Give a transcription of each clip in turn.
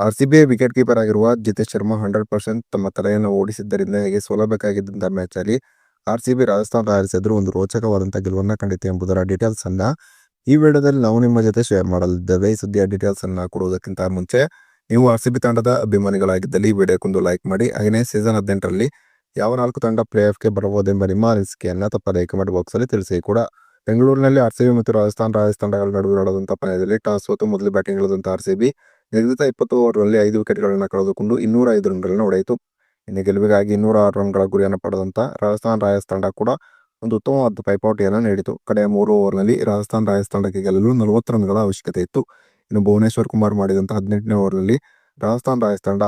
R C B wicket keeper ಆಗಿರುವ Jitesh Sharma hundred percent ತಮ್ಮ ತಲೆಯನ್ನು ಓಡಿಸಿದ್ದರಿಂದ ಹೇಗೆ ಸೋಲಬೇಕಾಗಿದ್ದಂಥ ಮ್ಯಾಚ್ ಅಲ್ಲಿ R C B Rajasthan Royals ಎದುರು ಒಂದು ರೋಚಕವಾದಂಥ ಗೆಲುವನ್ನ ಕಂಡಿತು ಎಂಬುದರ ಡೀಟೇಲ್ಸ್ ಅನ್ನ ಈ ವಿಡಿಯೋದಲ್ಲಿ ನಾವು ನಿಮ್ಮ ಜೊತೆ ಶೇರ್ ಮಾಡಲಿದ್ದೇವೆ. ಈ ಸುದ್ದಿಯ ಡೀಟೇಲ್ಸ್ ಅನ್ನ ಕೊಡುವುದಕ್ಕಿಂತ ಮುಂಚೆ ನೀವು ಆರ್ ಸಿ ಬಿ ತಂಡದ ಅಭಿಮಾನಿಗಳಾಗಿದ್ದಲ್ಲಿ ಈ ವಿಡಿಯೋಕ್ಕೊಂದು ಲೈಕ್ ಮಾಡಿ ಹಾಗೆಯೇ ಸೀಸನ್ ಹದಿನೆಂಟರಲ್ಲಿ ಯಾವ ನಾಲ್ಕು ತಂಡ ಪ್ಲೇ ಆಫ್ಗೆ ಬರಬಹುದೆಂಬ ನಿಮ್ಮ ಅನಿಸಿಕೆಯನ್ನು ತಪ್ಪದೇ ಕಮೆಂಟ್ ಬಾಕ್ಸ್ ಅಲ್ಲಿ ತಿಳಿಸಿ ಕೂಡ. ಬೆಂಗಳೂರಿನಲ್ಲಿ ಆರ್ ಸಿ ಬಿ ಮತ್ತು ರಾಜಸ್ಥಾನ್ ರಾಯಲ್ಸ್ ತಂಡಗಳ ನಡುವೆ ನಡೆದಂತಹ ಪಂದ್ಯದಲ್ಲಿ ಟಾಸ್ ಸೋತು ಮೊದಲು ಬ್ಯಾಟಿಂಗ್ ಇಳಿದಂತಹ ಆರ್ ನಿರ್ದಿಷ್ಟ ಇಪ್ಪತ್ತು ಓವರ್ನಲ್ಲಿ ಐದು ವಿಕೆಟ್ಗಳನ್ನು ಕಳೆದುಕೊಂಡು ಇನ್ನೂರ ಐದು ರನ್ಗಳನ್ನು ಹೊಡೆಯಿತು. ಇನ್ನು ಗೆಲುವಿಗಾಗಿ ಇನ್ನೂರ ಆರು ರನ್ಗಳ ಗುರಿಯನ್ನು ಪಡೆದಂಥ ರಾಜಸ್ಥಾನ್ ರಾಯಲ್ಸ್ ತಂಡ ಕೂಡ ಒಂದು ಉತ್ತಮವಾದ ಪೈಪೋಟಿಯನ್ನು ನೀಡಿತು. ಕಡೆಯ ಮೂರು ಓವರ್ನಲ್ಲಿ ರಾಜಸ್ಥಾನ್ ರಾಯಲ್ಸ್ ತಂಡಕ್ಕೆ ಗೆಲ್ಲಲು ನಲವತ್ತು ರನ್ಗಳ ಅವಶ್ಯಕತೆ ಇತ್ತು. ಇನ್ನು ಭುವನೇಶ್ವರ್ ಕುಮಾರ್ ಮಾಡಿದಂಥ ಹದಿನೆಂಟನೇ ಓವರ್ನಲ್ಲಿ ರಾಜಸ್ಥಾನ್ ರಾಯಲ್ಸ್ ತಂಡ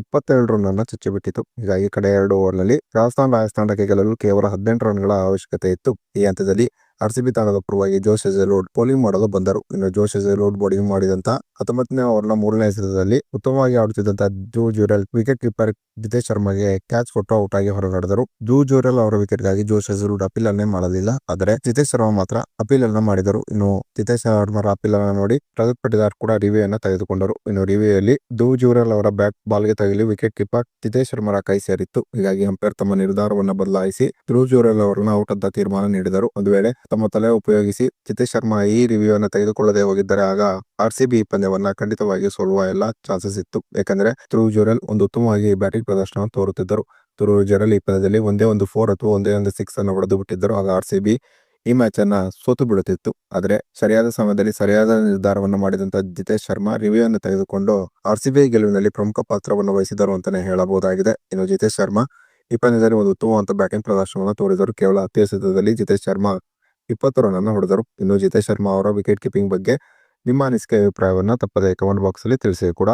ಇಪ್ಪತ್ತೆರಡು ರನ್ನನ್ನು ಚಚ್ಚಿಬಿಟ್ಟಿತು. ಹೀಗಾಗಿ ಕಡೆ ಎರಡು ಓವರ್ನಲ್ಲಿ ರಾಜಸ್ಥಾನ್ ರಾಯಲ್ಸ್ ತಂಡಕ್ಕೆ ಗೆಲ್ಲಲು ಕೇವಲ ಹದಿನೆಂಟು ರನ್ಗಳ ಅವಶ್ಯಕತೆ ಇತ್ತು. ಈ ಹಂತದಲ್ಲಿ ಆರ್ ಸಿ ಬಿ ತಂಡದ ಪರವಾಗಿ ಜೋಶ್ ರೋಡ್ ಬೌಲಿಂಗ್ ಮಾಡಲು ಬಂದರು. ಇನ್ನು ಜೋಶ್ ರೋಡ್ ಬೌಲಿಂಗ್ ಮಾಡಿದಂತ ಹತ್ತೊಂಬತ್ತನೇ ಓವರ್ನ ಮೂರನೇ ಎಸೆತದಲ್ಲಿ ಉತ್ತಮವಾಗಿ ಆಡುತ್ತಿದ್ದಂತ ಜೂ ಜೂರೆಲ್ ವಿಕೆಟ್ ಕೀಪರ್ ಜಿತೇಶ್ ಶರ್ಮಾಗೆ ಕ್ಯಾಚ್ ಕೊಟ್ಟು ಔಟ್ ಆಗಿ ಹೊರನಡೆದರು. ಜೂ ಜೂರೆಲ್ ಅವರ ವಿಕೆಟ್ಗಾಗಿ ಜೋಶ್ ಎಜೆಲೋಡ್ ಅಪೀಲ್ ಅನ್ನೇ ಮಾಡಲಿಲ್ಲ. ಆದರೆ ಜಿತೇಶ್ ಶರ್ಮಾ ಮಾತ್ರ ಅಪೀಲ್ ಅನ್ನ ಮಾಡಿದರು. ಇನ್ನು ಜಿತೇಶ್ ಶರ್ಮರ ಅಪೀಲ್ ಅನ್ನ ನೋಡಿ ರಜತ್ ಪಟಿದಾರ್ ಕೂಡ ರಿವ್ಯೂ ಅನ್ನ ತೆಗೆದುಕೊಂಡರು. ಇನ್ನು ರಿವ್ಯೂಯಲ್ಲಿ ಧೂ ಜೂರೆಲ್ ಅವರ ಬ್ಯಾಟ್ ಬಾಲ್ಗೆ ತಗಲಿ ವಿಕೆಟ್ ಕೀಪರ್ ಜಿತೇಶ್ ಶರ್ಮರ ಕೈ ಸೇರಿತ್ತು. ಹೀಗಾಗಿ ಅಂಪೈರ್ ತಮ್ಮ ನಿರ್ಧಾರವನ್ನು ಬದಲಾಯಿಸಿ ಧ್ರುವ ಜೂರೆಲ್ ಅವರನ್ನು ಔಟ್ ಅಂತ ತೀರ್ಮಾನ ನೀಡಿದರು. ಒಂದು ವೇಳೆ ತಮ್ಮ ತಲೆ ಉಪಯೋಗಿಸಿ ಜಿತೇಶ್ ಶರ್ಮಾ ಈ ರಿವ್ಯೂ ಅನ್ನು ತೆಗೆದುಕೊಳ್ಳದೆ ಹೋಗಿದ್ದರೆ ಆಗ ಆರ್ ಸಿ ಬಿ ಪಂದ್ಯವನ್ನ ಖಂಡಿತವಾಗಿ ಸೋಲುವ ಎಲ್ಲ ಚಾನ್ಸಸ್ ಇತ್ತು. ಯಾಕಂದ್ರೆ ಧ್ರುವ್ ಜುರಲ್ ಒಂದು ಉತ್ತಮವಾಗಿ ಬ್ಯಾಟಿಂಗ್ ಪ್ರದರ್ಶನ ತೋರುತ್ತಿದ್ದರು. ಧ್ರುವ್ ಜುರಲ್ ಈ ಪಂದ್ಯದಲ್ಲಿ ಒಂದೇ ಒಂದು ಫೋರ್ ಅಥವಾ ಒಂದೇ ಒಂದು ಸಿಕ್ಸ್ ಅನ್ನು ಹೊಡೆದು ಬಿಟ್ಟಿದ್ದರು. ಆಗ ಆರ್ ಸಿ ಬಿ ಈ ಮ್ಯಾಚ್ ಅನ್ನ ಸೋತು ಬಿಡುತ್ತಿತ್ತು. ಆದರೆ ಸರಿಯಾದ ಸಮಯದಲ್ಲಿ ಸರಿಯಾದ ನಿರ್ಧಾರವನ್ನು ಮಾಡಿದಂತ ಜಿತೇಶ್ ಶರ್ಮಾ ರಿವ್ಯೂ ಅನ್ನು ತೆಗೆದುಕೊಂಡು ಆರ್ ಸಿ ಬಿ ಗೆಲುವಿನಲ್ಲಿ ಪ್ರಮುಖ ಪಾತ್ರವನ್ನು ವಹಿಸಿದರು ಅಂತಾನೆ ಹೇಳಬಹುದಾಗಿದೆ. ಇನ್ನು ಜಿತೇಶ್ ಶರ್ಮಾ ಈ ಪಂದ್ಯದಲ್ಲಿ ಒಂದು ಉತ್ತಮವಾದ ಬ್ಯಾಟಿಂಗ್ ಪ್ರದರ್ಶನವನ್ನು ತೋರಿದರು ಕೇವಲ ಅತಿ ಜಿತೇಶ್ ಶರ್ಮಾ ಇಪ್ಪತ್ತು ರನ್ ಹೊಡೆದರು. ಇನ್ನು ಜಿತೇಶ್ ಶರ್ಮಾ ಅವರ ವಿಕೆಟ್ ಕೀಪಿಂಗ್ ಬಗ್ಗೆ ನಿಮ್ಮ ಅನಿಸಿಕೆ ಅಭಿಪ್ರಾಯವನ್ನು ತಪ್ಪದೇ ಕಮೆಂಟ್ ಬಾಕ್ಸ್ ಅಲ್ಲಿ ತಿಳಿಸಿ ಕೂಡ.